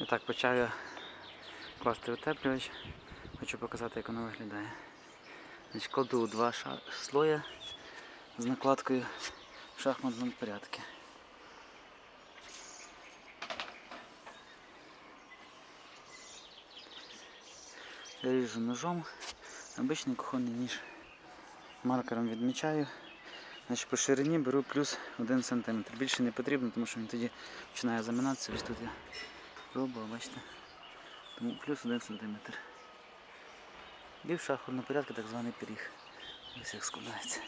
І так почав я класти утеплювач. Хочу показати, як воно виглядає. Значить, кладу два ша... слоя з накладкою в шахматному порядку. Ріжу ножом, обичний кухонний ніж. Маркером відмічаю. Значить, по ширині беру плюс 1 см. Більше не потрібно, тому що він тоді починає заминатися. Ось тут я пробував, бачите. Тому плюс 1 см. І в шахматному порядку так званий пиріг. Ось як складається.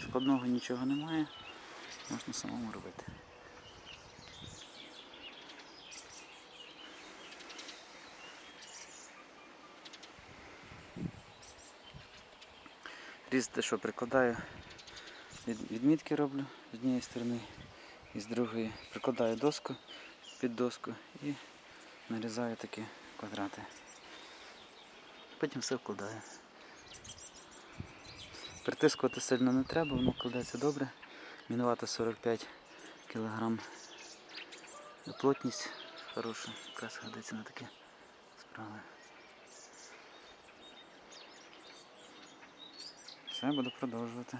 Складного нічого немає, можна самому робити. Різ що прикладаю, відмітки роблю з однієї сторони і з другої. Прикладаю доску під доску і нарізаю такі квадрати. Потім все вкладаю. Притискувати сильно не треба, воно кладеться добре. Мінувати 45 кг. Плотність хороша, якраз годиться на такі справи. Все, буду продовжувати.